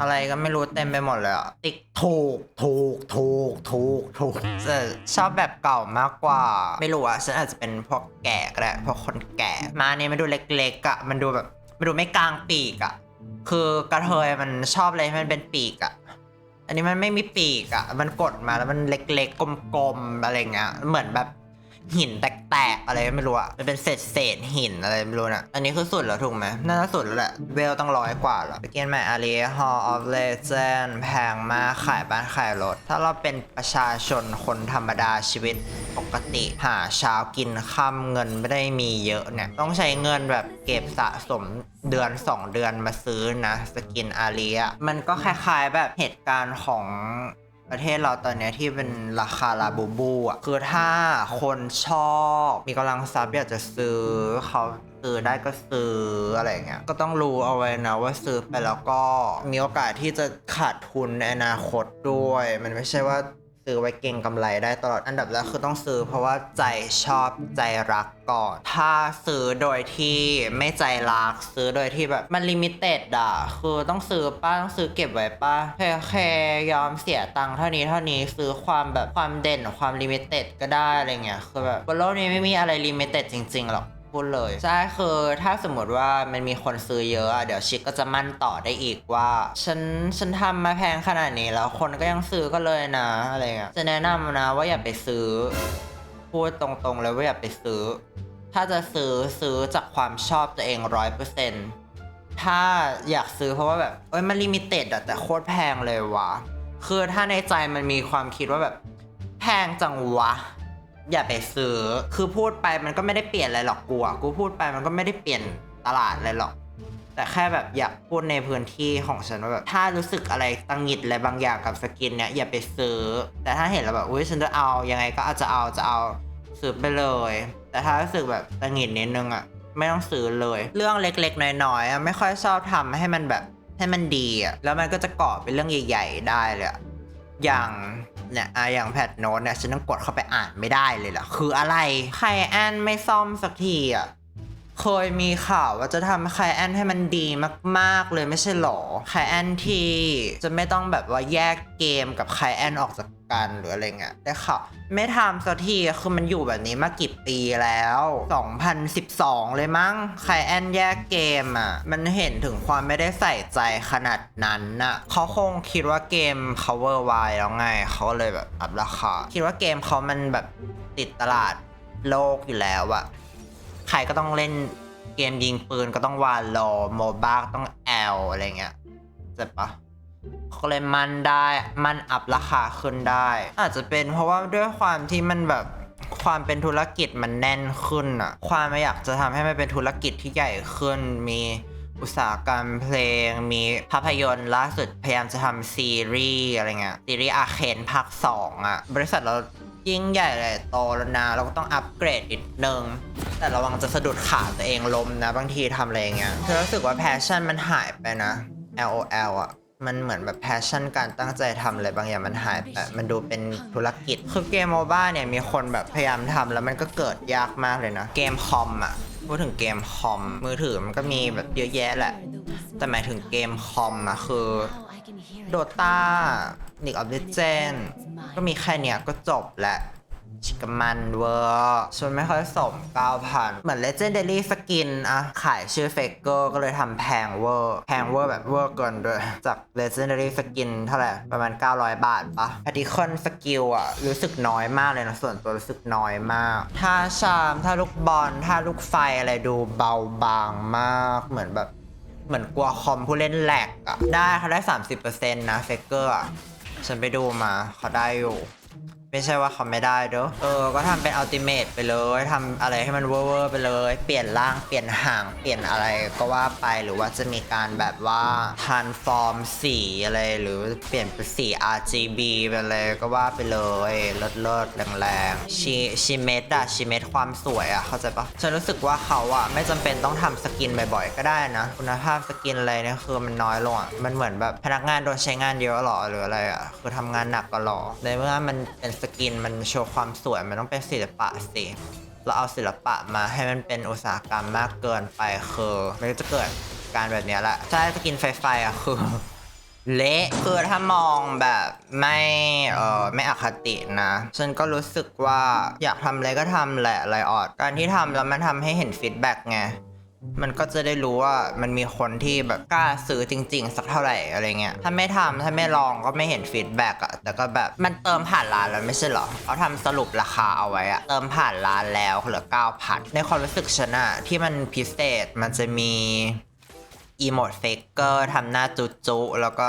อะไรก็ไม่รู้เต็มไปหมดเลยอะติ๊กถูกถูกถูกถูกถูกแต่ชอบแบบเก่ามากกว่า ไม่รู้อะฉันอาจจะเป็นพวกแก่ก็ได้พวกคนแก่มาเนี่ยมันดูเล็กๆอะมันดูแบบมันดูไม่กลางปีกอะคือกระเทยมันชอบอะไรมันเป็นปีกอะอันนี้มันไม่มีปีกอะมันกดมาแล้วมันเล็กๆกลมๆอะไรเงี้ยเหมือนแบบ หินแตกๆอะไรไม่รู้อะมันเป็นเศษเศษหินอะไรไม่รู้นะอันนี้คือสุดแล้วถูกไหมน่าจะสุดแล้วแหละ เวลต้องร้อยกว่าแล้วไปเกนใหม่อารี Hall of Legend แพงมากขายบ้านขายรถ ถ้าเราเป็นประชาชนคนธรรมดาชีวิตปกติ หาเช้ากินค่ำเงินไม่ได้มีเยอะเนี่ย ต้องใช้เงินแบบเก็บสะสมเดือน 2 เดือนมาซื้อนะ สกินอารีมันก็คล้ายๆแบบเหตุการณ์ของ ประเทศเราตอนเนี้ยที่เป็นราคาลาบูบูอะคือถ้าคนชอบมีกำลังทรัพย์อยากจะซื้อเขาซื้อได้ก็ซื้ออะไรเงี้ยก็ต้องรู้เอาไว้นะว่าซื้อไปแล้วก็มีโอกาสที่จะขาดทุนในอนาคตด้วย มันไม่ใช่ว่า ซื้อไว้เก่งกำไรได้ตลอดอันดับแรกคือต้องซื้อ เพราะว่าใจชอบใจรักก่อน ถ้าซื้อโดยที่ไม่ใจรักซื้อโดยที่แบบมันลิมิเต็ดอะคือต้องซื้อป้าต้องซื้อเก็บไว้ป้าแค่แค่ยอมเสียตังค์เท่านี้เท่านี้ซื้อความแบบความเด่นความลิมิเต็ดก็ได้อะไรเงี้ยคือแบบบนโลกนี้ไม่มีอะไรลิมิเต็ดจริงๆหรอก พูดเลยใช่คือถ้าสมมติว่ามันมีคนซื้อเยอะอะเดี๋ยวชิคก็จะมั่นต่อได้อีกว่า ฉันฉันทำมาแพงขนาดนี้แล้วคนก็ยังซื้อก็เลยนะอะไรเงี้ยจะแนะนำนะว่าอย่าไปซื้อ พูดตรงๆเลยว่าอย่าไปซื้อ ถ้าจะซื้อซื้อจากความชอบตัวเองร้อยเปอร์เซ็นต์ถ้าอยากซื้อเพราะว่าแบบเอ้ยมันลิมิเต็ดอะแต่โคตรแพงเลยวะคือถ้าในใจมันมีความคิดว่าแบบแพงจังวะ อย่าไปซื้อ คือพูดไปมันก็ไม่ได้เปลี่ยนอะไรหรอกกูอะกูพูดไปมันก็ไม่ได้เปลี่ยนตลาดอะไรหรอก แต่แค่แบบอยากพูดในพื้นที่ของฉันว่าแบบถ้ารู้สึกอะไรตังหิดอะไรบางอย่างกับสกินเนี้ยอย่าไปซื้อ แต่ถ้าเห็นแล้วแบบอุ้ยฉันจะเอายังไงก็อาจจะเอาจะเอาซื้อไปเลย แต่ถ้ารู้สึกแบบตังหิดนิดนึงอะไม่ต้องซื้อเลย เรื่องเล็กๆ น้อยๆอะไม่ค่อยชอบทำให้มันแบบให้มันดีอะแล้วมันก็จะก่อเป็นเรื่องใหญ่ ๆ ได้เลยอะ อย่างเนี่ยอะอย่างแพทโน้ตเนี่ยฉันต้องกดเข้าไปอ่านไม่ได้เลยหรอคืออะไรใครแอนไม่ซ่อมสักทีอะ เคยมีข่าวว่าจะทำไคแอนให้มันดีมาก ๆ เลยไม่ใช่หรอไคแอนที่จะไม่ต้องแบบว่าแยกเกมกับไคแอนออกจากกันหรืออะไรเงี้ยได้ข่าวไม่ทำสักทีคือมันอยู่แบบนี้มากี่ปีแล้ว 2012 เลยมั้งไคแอนแยกเกมอะ มันเห็นถึงความไม่ได้ใส่ใจขนาดนั้นน่ะเขาคงคิดว่าเกม cover Y แล้วไงเขาก็เลยแบบอัพราคา คิดว่าเกมเขามันแบบติดตลาดโลกอยู่แล้วอะ ใครก็ต้องเล่นเกมยิงปืนก็ต้องวาโลโมบ้าก็ต้องแอลอะไรเงี้ยเจ็บปะเขาก็เลยมันได้มันอัพราคาขึ้นได้ อาจจะเป็นเพราะว่าด้วยความที่มันแบบความเป็นธุรกิจมันแน่นขึ้นอะความอยากจะทำให้มันเป็นธุรกิจที่ใหญ่ขึ้น มีอุตสาหกรรมเพลง มีภาพยนตร์ล่าสุดพยายามจะทำซีรีส์อะไรเงี้ยซีรีส์อาเคนภาคสองอะบริษัทเรา ยิ่งใหญ่เลยโตแล้วนะเราก็ต้องอัปเกรดนิดนึง แต่ระวังจะสะดุดขาตัวเองล้มนะ บางทีทำอะไรอย่างเงี้ยเธอรู้สึกว่าแพชชั่นมันหายไปนะ LOL อะ มันเหมือนแบบแพชชั่นการตั้งใจทำอะไรบางอย่างมันหายไป มันดูเป็นธุรกิจ คือเกมโมบ้าเนี่ยมีคนแบบพยายามทำแล้วมันก็เกิดยากมากเลยนะ เกมคอมอะ พูดถึงเกมคอม มือถือมันก็มีแบบเยอะแยะแหละ แต่หมายถึงเกมคอมอะคือ โดตา League of Legends ก็มีแค่เนี้ยก็จบแหละชิกมันเวอร์ชนไม่ค่อยสม9,000เหมือน Legendary Skin อะขายชื่อ Faker ก็เลยทำแพงเวอร์ แพงเวอร์แบบเวอร์เกินด้วย จาก Legendary Skin เท่าไหร่ ประมาณ 900 บาทปะ Particle Skill อะรู้สึกน้อยมากเลยนะ ส่วนตัวรู้สึกน้อยมาก ถ้าชามถ้าลูกบอลถ้าลูกไฟอะไรดูเบาบางมากเหมือนแบบเหมือนกลัวคอมผู้เล่นแหลกอะได้เขาได้ 30%นะเฟกเกอร์อะ ฉันไปดูมาเขาได้อยู่ ไม่ใช่ว่าเขาไม่ได้เด้อเออ ก็ทำเป็นอัลติเม e ไปเลยทำอะไรให้มันเวอร์ไปเลย เปลี่ยนร่าง เปลี่ยนห่าง เปลี่ยนอะไรก็ว่าไป หรือว่าจะมีการแบบว่าทันฟอร์มสีอะไร หรือเปลี่ยนเป็นสี RGB ไปเลยก็ว่าไปเลยเลิศเลิศแรงๆชิชิเมตอะชิเมตความสวยอะเข้าใจปะฉันรู้สึกว่าเขาอะไม่จำเป็นต้องทำสกินบ่อยๆ ก็ได้นะ คุณภาพสกินอะไรเนี่ยคือมันน้อยลงอะมันเหมือนแบบพนักงานโดนใช้งานเยอะหรอหรืออะไรอะคือทำงานหนักก็หรอในเมื่อมันเป็นสกินมันโชว์ความสวยมันต้องเป็นศิลปะสิ เราเอาศิลปะมาให้มันเป็นอุตสาหกรรมมากเกินไปคือมันก็จะเกิดการแบบนี้แหละใช่สกินไฟไฟอะคือ เละคือถ้ามองแบบไม่เออไม่อคตินะ ฉันก็รู้สึกว่าอยากทำอะไรก็ทำแหละไลออดการที่ทำแล้วมันทำให้เห็นฟีดแบ็กไง มันก็จะได้รู้ว่ามันมีคนที่แบบกล้าซื้อจริง ๆ สักเท่าไหร่อะไรเงี้ย ถ้าไม่ทำถ้าไม่ลองก็ไม่เห็นฟีดแบ็กอะแต่ก็แบบมันเติมผ่านร้านแล้วไม่ใช่เหรอเขาทำสรุปราคาเอาไว้อะเติมผ่านร้านแล้วเหลือ 9,000 ในความรู้สึกฉันอะที่มันพิเศษมันจะมีอีโมดเฟกเกอร์ทำหน้าจุจุๆแล้วก็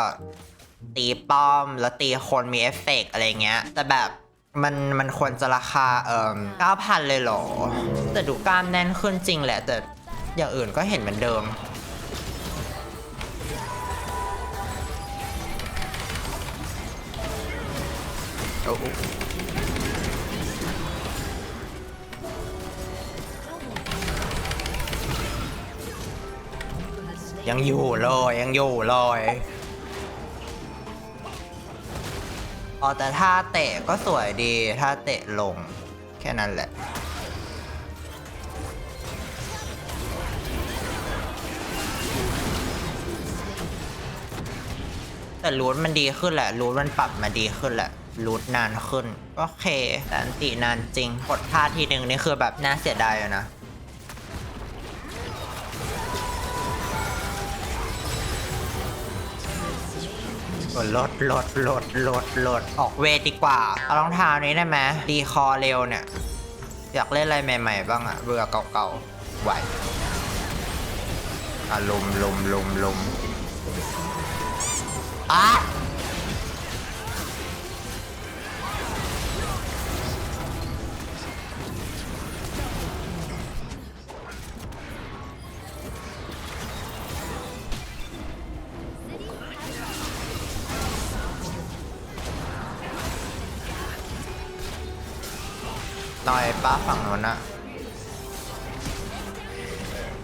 ตีป้อมแล้วตีคนมีเอฟเฟกต์อะไรเงี้ย แต่แบบมันมันควรจะราคาเอ่อ9,000 เลยเหรอ แต่ดูกล้ามแน่นขึ้นจริงแหละแต่ อย่างอื่นก็เห็นเหมือนเดิม โอ้ยังอยู่เลยยังอยู่เลยอ๋อแต่ถ้าเตะก็สวยดีถ้าเตะลง แค่นั้นแหละ แต่รูทมันดีขึ้นแหละ รูทมันปรับมาดีขึ้นแหละ รูทนานขึ้น โอเคแต่อันตินานจริงกดพลาทีหนึ่งนี่คือแบบน่าเสียดายอยู่นะลดลดลดลดลดออกเวทดีกว่า เอารองเท้านี้ได้ไหมดีคอเร็วเนี่ย อยากเล่นอะไรใหม่ ๆ บ้างอะเบื่อเก่าๆไหวอะลุมลุมลุมลุม อะหน่อยป้าฝั่งนู้นอะ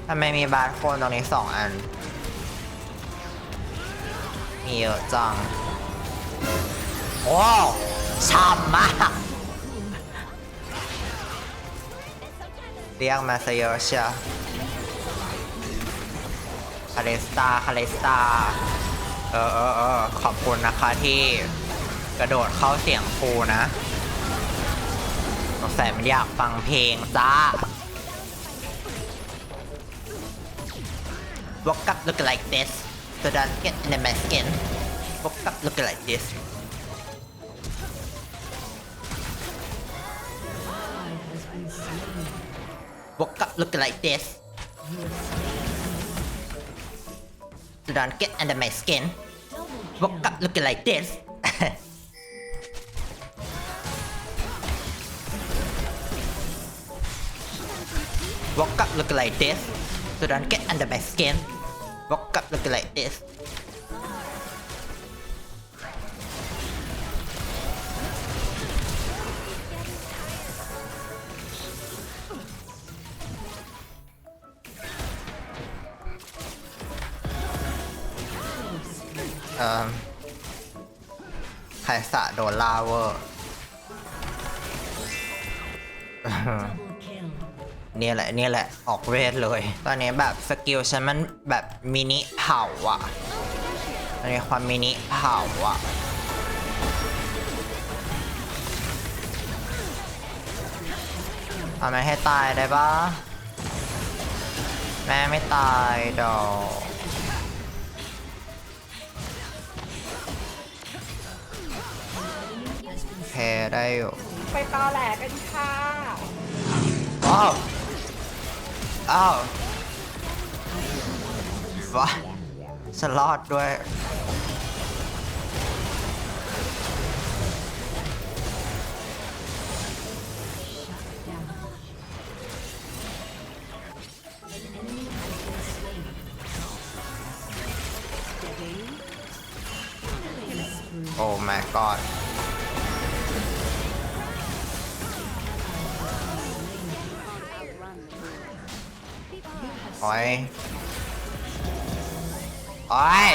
ทำไมมีบาร์โคนตรงนี้สองอัน มีเยอะจัง โอ้ช่ำมาก เรียกมาซะเยอะเชียวคาเลสตาคาเลสตาเออเออเออขอบคุณนะคะที่กระโดดเข้าเสียงครูนะสงสัยมันอยากฟังเพลงจ้า Woke up looking like this so don't get in my skin Woke up looking like this. Woke up looking like this. So don't get under my skin Woke up looking like this. Woke up looking like this. So don't get under my skin Woke up looking like this เออไคสะโดนลาเวอร์ เนี่ยแหละเนี่ยแหละออกเวทเลย ตอนนี้แบบสกิลฉันมันแบบมินิเผาอะตอนนี้ความมินิเผาอะทำไมให้ตายได้ปะแม่ไม่ตายดอกแพ้ได้อยู่ไปตอแหลกันค่ะอ้าว อ้าววะฉันรอดด้วย โอ้ my god อ้ยโอ้ย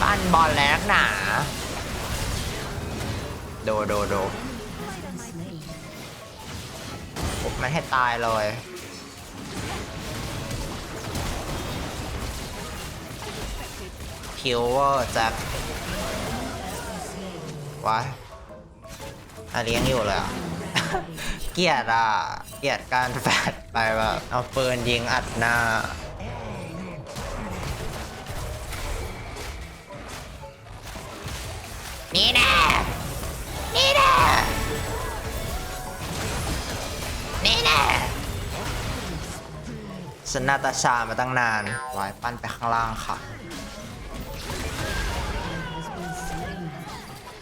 ปั้นบอลแล้วนักหนาโดโดโดมันให้ตายเลยคิวเวอร์แจ็ควาย อันนี้ยงอยู่เลยอะ เกียดอะ เกียดการแฟดไปแบบเอาปืนยิงอัดหน้า นี่แน่นี่แน่นี่แน่ฉันนาตาชามาตั้งนานวายปั้นไปข้างล่างค่ะ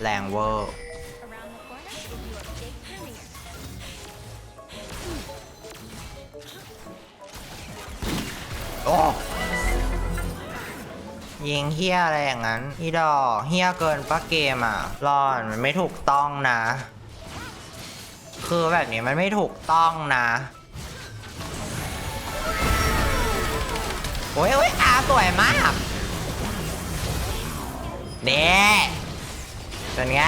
แรงเวอร์ โอ้ยิงเฮียอะไรอย่างนั้น อีดอกเฮียเกินปะเกมอะรอนมันไม่ถูกต้องนะ คือแบบนี้มันไม่ถูกต้องนะโอ้ยโอ้ยอาสวยมากเน่เป็นไง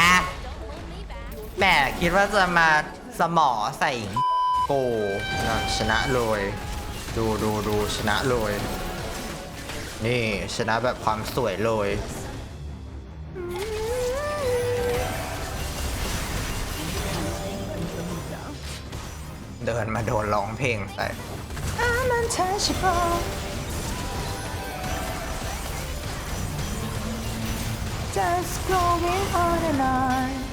แหมคิดว่าจะมาสมอใส่โกนะชนะเลย ดูดูดูชนะเลย นี่ชนะแบบความสวยเลย เดินมาโดนร้องเพลงใส่ I'm untouchable Just going on and on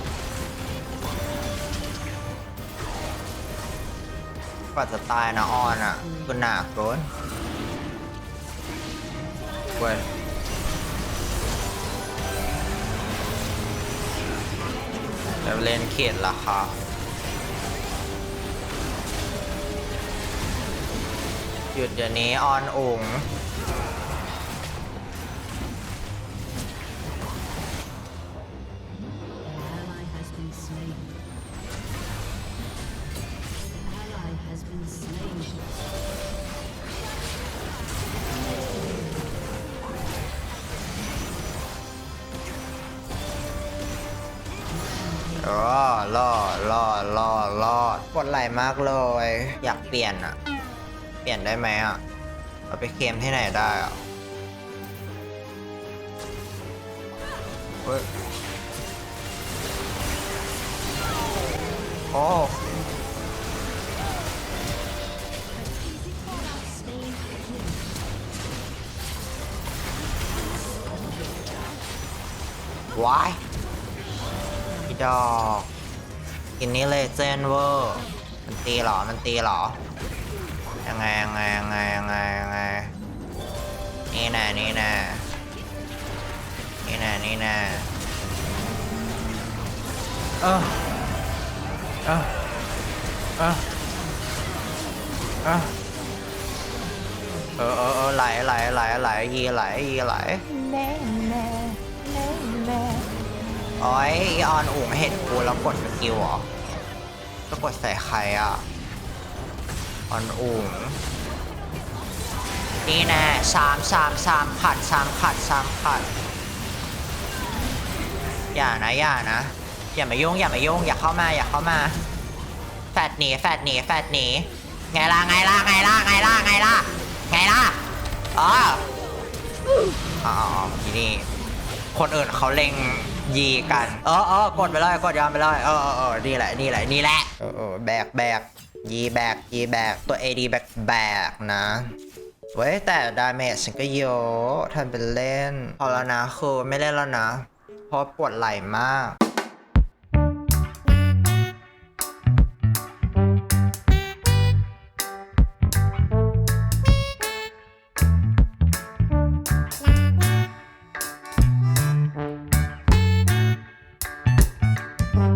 กว่าจะตายนะออนอะก็หนักโดนเว้ยจะเล่นเขตละครับหยุดเดี๋ยวนี้ออนอุ๋ง รอดรอดรอดรอดกดไหล่มากเลย อยากเปลี่ยนอะเปลี่ยนได้ไหมอะเอาไปเคลมที่ไหนได้อะเฮ้ยโอ้วายพี่ดอก กินนี้เลยเจนเวอร์มันตีเหรอ มันตีเหรอ ยังไงยังไงยังไงยังไงยังไงนี่แน่นี่แน่นี่แน่นี่แน่เออเออเออเออเออเออเออไหลไหลไหลไหลยีไหลยีไหลแน่แน่แน่แน่โอ้ยอีออนอุ๋งเห็นกูแล้วกดสกิลเหรอ ก็กดใส่ใครอะออนอุ๋งนี่แน่ชามชามชามขัดชามขัดชามขัด อย่านะอย่านะ อย่ามายุ่งอย่ามายุ่งอย่าเข้ามาอย่าเข้ามา แฟดหนีแฟดหนีแฟดหนีไงล่ะไงล่ะไงล่ะไงล่ะไงล่ะไงล่ะอ๋ออ๋อทีนี่คนอื่นเขาเล็ง ยีกันเออเออกดไปเลยกดยอมไปเลยเออเออเออนี่แหละนี่แหละนี่แหละเออเออแบกแบกยีแบกยีแบกตัว AD แบกแบกนะเว้ยแต่ดาเมจฉันก็เยอะทำเป็นเล่น พอแล้วนะคือไม่เล่นแล้วนะ เพราะปวดไหล่มาก